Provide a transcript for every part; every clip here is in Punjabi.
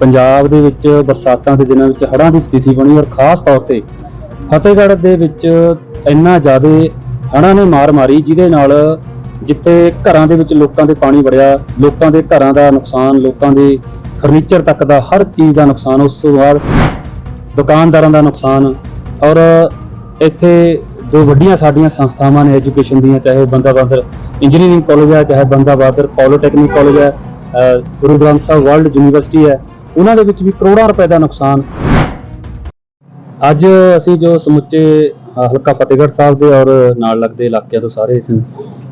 ਪੰਜਾਬ ਦੇ ਵਿੱਚ ਬਰਸਾਤਾਂ ਦੇ ਦਿਨਾਂ ਵਿੱਚ ਹੜ੍ਹਾਂ ਦੀ ਸਥਿਤੀ ਬਣੀ ਔਰ ਖਾਸ ਤੌਰ ਤੇ ਫਤਿਹਗੜ੍ਹ ਦੇ ਵਿੱਚ ਇੰਨਾ ਜ਼ਿਆਦਾ ਹੜ੍ਹਾਂ ਨੇ ਮਾਰ ਮਾਰੀ, ਜਿਹਦੇ ਨਾਲ ਜਿੱਥੇ ਘਰਾਂ ਦੇ ਵਿੱਚ ਲੋਕਾਂ ਦੇ ਪਾਣੀ ਵੜਿਆ, ਲੋਕਾਂ ਦੇ ਘਰਾਂ ਦਾ ਨੁਕਸਾਨ, ਲੋਕਾਂ ਦੇ ਫਰਨੀਚਰ ਤੱਕ ਦਾ ਹਰ ਚੀਜ਼ ਦਾ ਨੁਕਸਾਨ, ਉਸ ਤੋਂ ਬਾਅਦ ਦੁਕਾਨਦਾਰਾਂ ਦਾ ਨੁਕਸਾਨ ਔਰ ਇੱਥੇ ਦੋ ਵੱਡੀਆਂ ਸਾਡੀਆਂ ਸੰਸਥਾਵਾਂ ਨੇ ਐਜੂਕੇਸ਼ਨ ਦੀਆਂ, ਚਾਹੇ ਬੰਦਾ ਬਹਾਦਰ ਇੰਜੀਨੀਅਰਿੰਗ ਕਾਲਜ ਹੈ, ਚਾਹੇ ਬੰਦਾ ਬਹਾਦਰ ਪੋਲੀਟੈਕਨਿਕ ਕਾਲਜ ਹੈ ਗੁਰੂ ਗ੍ਰੰਥ ਸਾਹਿਬ ਵਰਲਡ ਯੂਨੀਵਰਸਿਟੀ ਹੈ ਉਹਨਾਂ ਦੇ ਵਿੱਚ ਵੀ ਕਰੋੜਾਂ ਰੁਪਏ ਦਾ ਨੁਕਸਾਨ। ਅੱਜ ਅਸੀਂ ਜੋ ਸਮੁੱਚੇ ਹਲਕਾ ਫਤਿਹਗੜ੍ਹ ਸਾਹਿਬ ਦੇ ਔਰ ਨਾਲ ਲੱਗਦੇ ਇਲਾਕਿਆਂ ਤੋਂ ਸਾਰੇ ਇਸ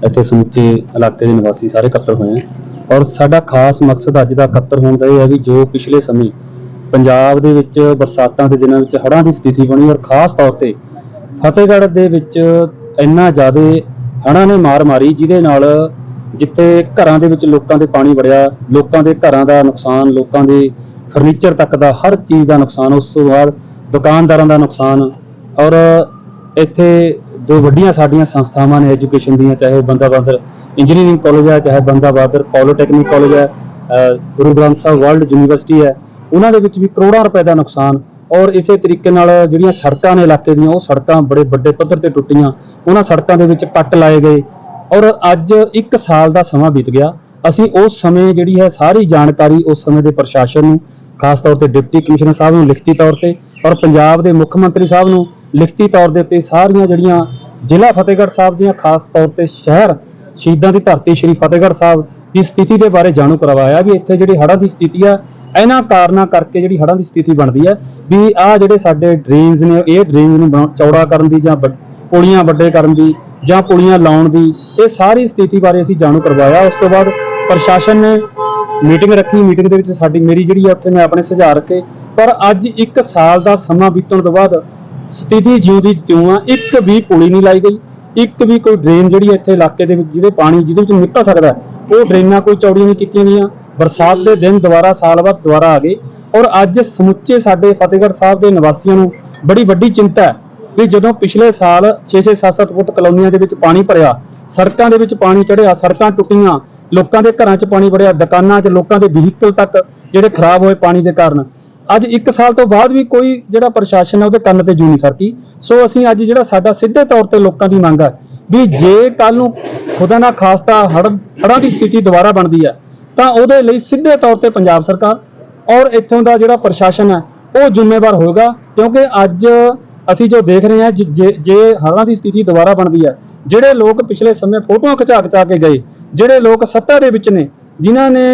ਇੱਥੇ ਸਮੁੱਚੇ ਇਲਾਕੇ ਦੇ ਨਿਵਾਸੀ ਸਾਰੇ ਇਕੱਤਰ ਹੋਏ ਹਾਂ। ਔਰ ਸਾਡਾ ਖਾਸ ਮਕਸਦ ਅੱਜ ਦਾ ਇਕੱਤਰ ਹੋਣ ਦਾ ਇਹ ਹੈ ਵੀ ਜੋ ਪਿਛਲੇ ਸਮੇਂ ਪੰਜਾਬ ਦੇ ਵਿੱਚ ਬਰਸਾਤਾਂ ਦੇ ਦਿਨਾਂ ਵਿੱਚ ਹੜ੍ਹਾਂ ਦੀ ਸਥਿਤੀ ਬਣੀ ਔਰ ਖਾਸ ਤੌਰ ਤੇ ਫਤਿਹਗੜ੍ਹ ਦੇ ਵਿੱਚ ਇੰਨਾ ਜ਼ਿਆਦਾ ਹੜ੍ਹਾਂ ਨੇ ਮਾਰ ਮਾਰੀ, ਜਿਹਦੇ ਨਾਲ ਜਿੱਥੇ ਘਰਾਂ ਦੇ ਵਿੱਚ ਲੋਕਾਂ ਦੇ ਪਾਣੀ ਵੜਿਆ, ਲੋਕਾਂ ਦੇ ਘਰਾਂ ਦਾ ਨੁਕਸਾਨ, ਲੋਕਾਂ ਦੇ ਫਰਨੀਚਰ ਤੱਕ ਦਾ ਹਰ ਚੀਜ਼ ਦਾ ਨੁਕਸਾਨ, ਉਸ ਤੋਂ ਬਾਅਦ ਦੁਕਾਨਦਾਰਾਂ ਦਾ ਨੁਕਸਾਨ ਔਰ ਇੱਥੇ ਦੋ ਵੱਡੀਆਂ ਸਾਡੀਆਂ ਸੰਸਥਾਵਾਂ ਨੇ ਐਜੂਕੇਸ਼ਨ ਦੀਆਂ, ਚਾਹੇ ਉਹ ਬੰਦਾ ਬਹਾਦਰ ਇੰਜੀਨੀਅਰਿੰਗ ਕਾਲਜ ਹੈ, ਚਾਹੇ ਬੰਦਾ ਬਹਾਦਰ ਪੋਲੀਟੈਕਨਿਕ ਕਾਲਜ ਹੈ ਗੁਰੂ ਗ੍ਰੰਥ ਸਾਹਿਬ ਵਰਲਡ ਯੂਨੀਵਰਸਿਟੀ ਹੈ, ਉਹਨਾਂ ਦੇ ਵਿੱਚ ਵੀ ਕਰੋੜਾਂ ਰੁਪਏ ਦਾ ਨੁਕਸਾਨ ਔਰ ਇਸੇ ਤਰੀਕੇ ਨਾਲ ਜਿਹੜੀਆਂ ਸੜਕਾਂ ਨੇ ਇਲਾਕੇ ਦੀਆਂ, ਉਹ ਸੜਕਾਂ ਬੜੇ ਵੱਡੇ ਪੱਧਰ ਤੇ ਟੁੱਟੀਆਂ, ਉਹਨਾਂ ਸੜਕਾਂ ਦੇ ਵਿੱਚ ਕੱਟ ਲਾਏ ਗਏ ਔਰ ਅੱਜ 1 ਸਾਲ ਦਾ ਸਮਾਂ ਬੀਤ ਗਿਆ, ਅਸੀਂ ਉਸ ਸਮੇਂ ਜਿਹੜੀ ਹੈ ਸਾਰੀ ਜਾਣਕਾਰੀ ਉਸ ਸਮੇਂ ਦੇ ਪ੍ਰਸ਼ਾਸਨ ਨੂੰ ਖਾਸ ਤੌਰ ਤੇ ਡਿਪਟੀ ਕਮਿਸ਼ਨਰ ਸਾਹਿਬ ਨੂੰ ਲਿਖਤੀ ਤੌਰ ਤੇ ਔਰ ਪੰਜਾਬ ਦੇ ਮੁੱਖ ਮੰਤਰੀ ਸਾਹਿਬ ਨੂੰ ਲਿਖਤੀ ਤੌਰ ਦੇ ਉੱਤੇ ਸਾਰੀਆਂ ਜਿਹੜੀਆਂ ਜ਼ਿਲ੍ਹਾ ਫਤਿਹਗੜ੍ਹ ਸਾਹਿਬ ਦੀਆਂ ਖਾਸ ਤੌਰ ਤੇ ਸ਼ਹਿਰ ਸ਼ਹੀਦਾਂ ਦੀ ਧਰਤੀ ਸ਼੍ਰੀ ਫਤਿਹਗੜ੍ਹ ਸਾਹਿਬ ਦੀ ਸਥਿਤੀ ਦੇ ਬਾਰੇ ਜਾਣੂ ਕਰਵਾਇਆ ਵੀ ਇੱਥੇ ਜਿਹੜੀ ਹੜ੍ਹਾਂ ਦੀ ਸਥਿਤੀ ਆ, ਇਹਨਾਂ ਕਾਰਨਾਂ ਕਰਕੇ ਜਿਹੜੀ ਹੜ੍ਹਾਂ ਦੀ ਸਥਿਤੀ ਬਣਦੀ ਹੈ ਵੀ ਆ ਜਿਹੜੇ ਸਾਡੇ ਡਰੇਨਸ ਨੇ, ਇਹ ਡਰੇਨਸ ਨੂੰ ਬਣਾਉਣ- ਚੌੜਾ ਕਰਨ ਦੀ ਜਾਂ ਵੱਡ- ਪੁਲੀਆਂ ਵੱਡੇ ਕਰਨ ਦੀ ਜਾਂ ਪੁਲੀਆਂ ਲਾਉਣ ਦੀ, ਇਹ ਸਾਰੀ ਸਥਿਤੀ ਬਾਰੇ ਅਸੀਂ ਜਾਣੂ ਕਰਵਾਇਆ। ਉਸ ਤੋਂ ਬਾਅਦ ਪ੍ਰਸ਼ਾਸਨ ਨੇ ਮੀਟਿੰਗ ਰੱਖੀ, ਮੀਟਿੰਗ ਦੇ ਵਿੱਚ ਸਾਡੀ, ਮੇਰੀ ਜਿਹੜੀ ਆ ਉੱਥੇ ਮੈਂ ਆਪਣੇ ਸੁਝਾਅ ਰੱਖੇ। ਪਰ ਅੱਜ 1 ਸਾਲ ਦਾ ਸਮਾਂ ਬੀਤਣ ਤੋਂ ਬਾਅਦ ਸਥਿਤੀ ਜਿਉਂ ਦੀ ਤਿਉਂ ਆ, ਇੱਕ ਵੀ ਪੁਲੀ ਨਹੀਂ ਲਾਈ ਗਈ, ਇੱਕ ਵੀ ਕੋਈ ਡਰੇਨ ਜਿਹੜੀ ਇੱਥੇ ਇਲਾਕੇ ਦੇ ਵਿੱਚ, ਜਿਹਦੇ ਪਾਣੀ, ਜਿਹਦੇ ਵਿੱਚ ਨਿਕਲ ਸਕਦਾ ਉਹ ਡਰੇਨਾਂ ਕੋਈ ਚੌੜੀਆਂ ਨਹੀਂ ਕੀਤੀਆਂ ਗਈਆਂ। ਬਰਸਾਤ ਦੇ ਦਿਨ ਦੁਬਾਰਾ, ਸਾਲ ਬਾਅਦ ਦੁਬਾਰਾ ਆ ਗਏ। ਔਰ ਅੱਜ ਸਮੁੱਚੇ ਸਾਡੇ ਫਤਿਹਗੜ੍ਹ ਸਾਹਿਬ ਦੇ ਨਿਵਾਸੀਆਂ ਨੂੰ ਬੜੀ ਵੱਡੀ ਚਿੰਤਾ ਹੈ ਵੀ ਜਦੋਂ ਪਿਛਲੇ ਸਾਲ 6-6 7-7 ਫੁੱਟ ਕਲੋਨੀਆਂ ਦੇ ਵਿੱਚ ਪਾਣੀ ਭਰਿਆ, ਸੜਕਾਂ ਦੇ ਵਿੱਚ ਪਾਣੀ ਚੜਿਆ ਸੜਕਾਂ ਟੁੱਟੀਆਂ ਲੋਕਾਂ ਦੇ ਘਰਾਂ 'ਚ ਪਾਣੀ ਵੜਿਆ, ਦੁਕਾਨਾਂ 'ਚ, ਲੋਕਾਂ ਦੇ ਵਹੀਕਲ ਤੱਕ ਜਿਹੜੇ ਖਰਾਬ ਹੋਏ ਪਾਣੀ ਦੇ ਕਾਰਨ। ਅੱਜ 1 ਸਾਲ ਤੋਂ ਬਾਅਦ ਵੀ ਕੋਈ ਜਿਹੜਾ ਪ੍ਰਸ਼ਾਸਨ ਹੈ ਉਹਦੇ ਕੰਨ ਤੇ ਜੂ ਨਹੀਂ ਸਰਕੀ। ਸੋ ਅਸੀਂ ਅੱਜ ਜਿਹੜਾ ਸਾਡਾ ਸਿੱਧੇ ਤੌਰ ਤੇ ਲੋਕਾਂ ਦੀ ਮੰਗ ਹੈ ਵੀ ਜੇ ਕੱਲ ਨੂੰ ਖੁਦਾ ਨਾ ਖਾਸਤਾ ਹੜ੍ਹ ਹੜ੍ਹਾਂ ਦੀ ਸਥਿਤੀ ਦੁਬਾਰਾ ਬਣਦੀ ਹੈ, ਤਾਂ ਉਹਦੇ ਲਈ ਸਿੱਧੇ ਤੌਰ ਤੇ ਪੰਜਾਬ ਸਰਕਾਰ ਔਰ ਇੱਥੋਂ ਦਾ ਜਿਹੜਾ ਪ੍ਰਸ਼ਾਸਨ ਹੈ, ਉਹ ਜ਼ਿੰਮੇਵਾਰ ਹੋਏਗਾ। ਕਿਉਂਕਿ ਅੱਜ ਅਸੀਂ ਜੋ ਦੇਖ ਰਹੇ ਹਾਂ, ਜੇ- ਜੇ ਜੇ ਹੜ੍ਹਾਂ ਦੀ ਸਥਿਤੀ ਦੁਬਾਰਾ ਬਣਦੀ ਹੈ, ਜਿਹੜੇ ਲੋਕ ਪਿਛਲੇ ਸਮੇਂ ਫੋਟੋਆਂ ਖਿਚਾ ਖਿਚਾ ਕੇ ਗਏ ਜਿਹੜੇ ਲੋਕ ਸੱਤਾ ਦੇ ਵਿੱਚ ਨੇ, ਜਿਨ੍ਹਾਂ ਨੇ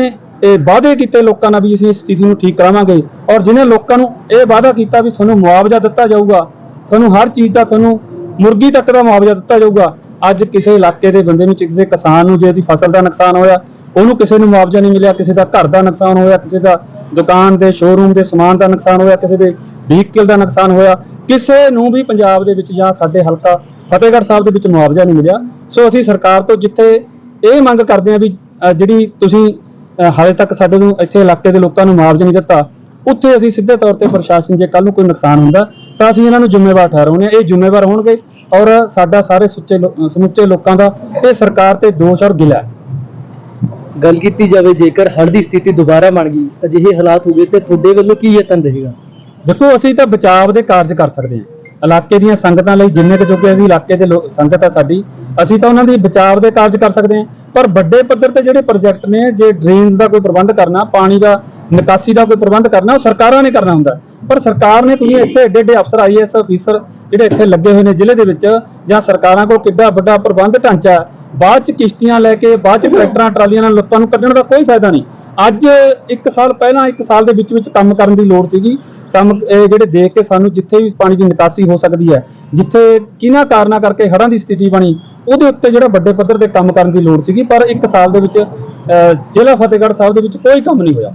ਇਹ ਵਾਅਦੇ ਕੀਤੇ ਲੋਕਾਂ ਨਾਲ ਵੀ ਅਸੀਂ ਇਸ ਸਥਿਤੀ ਨੂੰ ਠੀਕ ਕਰਾਵਾਂਗੇ ਔਰ ਜਿਨ੍ਹਾਂ ਲੋਕਾਂ ਨੂੰ ਇਹ ਵਾਅਦਾ ਕੀਤਾ ਵੀ ਤੁਹਾਨੂੰ ਮੁਆਵਜ਼ਾ ਦਿੱਤਾ ਜਾਊਗਾ, ਤੁਹਾਨੂੰ ਹਰ ਚੀਜ਼ ਦਾ ਤੁਹਾਨੂੰ ਮੁਰਗੀ ਤੱਕ ਦਾ ਮੁਆਵਜ਼ਾ ਦਿੱਤਾ ਜਾਊਗਾ, ਅੱਜ ਕਿਸੇ ਇਲਾਕੇ ਦੇ ਬੰਦੇ ਨੂੰ ਕਿਸੇ ਕਿਸਾਨ ਨੂੰ ਜੇ ਉਹਦੀ ਫਸਲ ਦਾ ਨੁਕਸਾਨ ਹੋਇਆ, ਉਹਨੂੰ ਕਿਸੇ ਨੂੰ ਮੁਆਵਜ਼ਾ ਨਹੀਂ ਮਿਲਿਆ, ਕਿਸੇ ਦਾ ਘਰ ਦਾ ਨੁਕਸਾਨ ਹੋਇਆ, ਕਿਸੇ ਦਾ ਦੁਕਾਨ ਦੇ ਸ਼ੋਰੂਮ ਦੇ ਸਮਾਨ ਦਾ ਨੁਕਸਾਨ ਹੋਇਆ, ਕਿਸੇ ਦੇ ਵਹੀਕਲ ਦਾ ਨੁਕਸਾਨ ਹੋਇਆ, ਕਿਸੇ ਨੂੰ ਵੀ ਪੰਜਾਬ ਦੇ ਵਿੱਚ ਜਾਂ ਸਾਡੇ ਹਲਕਾ ਫਤਿਹਗੜ੍ਹ ਸਾਹਿਬ ਦੇ ਵਿੱਚ ਮੁਆਵਜ਼ਾ ਨਹੀਂ ਮਿਲਿਆ। ਸੋ ਅਸੀਂ ਸਰਕਾਰ ਤੋਂ ਜਿੱਥੇ ਇਹ ਮੰਗ ਕਰਦੇ ਹਾਂ ਵੀ ਜਿਹੜੀ ਤੁਸੀਂ ਹਾਲੇ ਤੱਕ ਸਾਡੇ ਨੂੰ ਇੱਥੇ ਇਲਾਕੇ ਦੇ ਲੋਕਾਂ ਨੂੰ ਮੁਆਵਜ਼ਾ ਨਹੀਂ ਦਿੱਤਾ ਉੱਥੇ ਅਸੀਂ ਸਿੱਧੇ ਤੌਰ ਤੇ ਪ੍ਰਸ਼ਾਸਨ ਜੇ ਕੱਲ ਨੂੰ ਕੋਈ ਨੁਕਸਾਨ ਹੁੰਦਾ ਤਾਂ ਅਸੀਂ ਇਹਨਾਂ ਨੂੰ ਜ਼ਿੰਮੇਵਾਰ ਠਹਿਰਾਉਂਦੇ ਹਾਂ। ਇਹ ਜ਼ਿੰਮੇਵਾਰ ਹੋਣਗੇ ਔਰ ਸਾਡਾ ਸਾਰੇ ਸੁੱਚੇ ਸਮੁੱਚੇ ਲੋਕਾਂ ਦਾ ਇਹ ਸਰਕਾਰ ਤੇ ਦੋਸ਼ ਔਰ ਗਿਲਾ ਗੱਲ ਕੀਤੀ ਜਾਵੇ ਜੇਕਰ ਹੜ੍ਹ ਦੀ ਸਥਿਤੀ ਦੁਬਾਰਾ ਬਣ ਗਈ ਅਜਿਹੇ ਹਾਲਾਤ ਹੋ ਗਏ ਤੇ ਤੁਹਾਡੇ ਵੱਲੋਂ ਕੀ ਯਤਨ ਰਹੇਗਾ? ਦੇਖੋ ਅਸੀਂ ਤਾਂ ਬਚਾਅ ਦੇ ਕਾਰਜ ਕਰ ਸਕਦੇ ਹਾਂ। ਇਲਾਕੇ ਦੀਆਂ ਸੰਗਤਾਂ ਲਈ ਜਿੰਨੇ ਕੁ ਜੋਗੇ ਅਸੀਂ ਇਲਾਕੇ ਦੇ ਲੋ- ਸੰਗਤ ਹੈ ਸਾਡੀ ਅਸੀਂ ਤਾਂ ਉਹਨਾਂ ਦੀ ਬਚਾਵ ਦੇ ਕਾਰਜ ਕਰ ਸਕਦੇ ਹਾਂ। ਪਰ ਵੱਡੇ ਪੱਧਰ ਤੇ ਜਿਹੜੇ ਪ੍ਰੋਜੈਕਟ ਨੇ ਜੇ ਡਰੇਨਸ ਦਾ ਕੋਈ ਪ੍ਰਬੰਧ ਕਰਨਾ ਪਾਣੀ ਦਾ ਨਿਕਾਸੀ ਦਾ ਕੋਈ ਪ੍ਰਬੰਧ ਕਰਨਾ ਉਹ ਸਰਕਾਰਾਂ ਨੇ ਕਰਨਾ ਹੁੰਦਾ। ਪਰ ਸਰਕਾਰ ਨੇ ਤੁਸੀਂ ਇੱਥੇ ਏਡੇ ਏਡੇ ਅਫਸਰ ਆਈਐਸ ਅਫੀਸਰ ਜਿਹੜੇ ਇੱਥੇ ਲੱਗੇ ਹੋਏ ਨੇ ਜ਼ਿਲ੍ਹੇ ਦੇ ਵਿੱਚ ਜਾਂ ਸਰਕਾਰਾਂ ਕੋਲ ਕਿੱਡਾ ਵੱਡਾ ਪ੍ਰਬੰਧ ਢਾਂਚਾ ਹੈ, ਬਾਅਦ ਚ ਕਿਸ਼ਤੀਆਂ ਲੈ ਕੇ ਬਾਅਦ ਚ ਟਰੈਕਟਰਾਂ ਟਰਾਲੀਆਂ ਨਾਲ ਲੋਕਾਂ ਨੂੰ ਕੱਢਣ ਦਾ ਕੋਈ ਫਾਇਦਾ ਨਹੀਂ। ਅੱਜ 1 ਸਾਲ ਪਹਿਲਾਂ 1 ਸਾਲ ਦੇ ਵਿੱਚ ਵਿੱਚ ਕੰਮ ਕਰਨ ਦੀ ਲੋੜ ਸੀਗੀ। ਕੰਮ ਇਹ ਜਿਹੜੇ ਦੇਖ ਕੇ ਸਾਨੂੰ ਜਿੱਥੇ ਵੀ ਪਾਣੀ ਦੀ ਨਿਕਾਸੀ ਹੋ ਸਕਦੀ ਹੈ ਜਿੱਥੇ ਕਿਹਨਾਂ ਕਾਰਨਾਂ ਕਰਕੇ ਹੜ੍ਹਾਂ ਦੀ ਸਥਿਤੀ ਬਣੀ ਉਹਦੇ ਉੱਤੇ ਜਿਹੜਾ ਵੱਡੇ ਪੱਧਰ ਤੇ ਕੰਮ ਕਰਨ ਦੀ ਲੋੜ ਸੀਗੀ ਪਰ 1 ਸਾਲ ਦੇ ਵਿੱਚ ਅਹ, ਜ਼ਿਲ੍ਹਾ ਫਤਿਹਗੜ੍ਹ ਸਾਹਿਬ ਦੇ ਵਿੱਚ ਕੋਈ ਕੰਮ ਨਹੀਂ ਹੋਇਆ।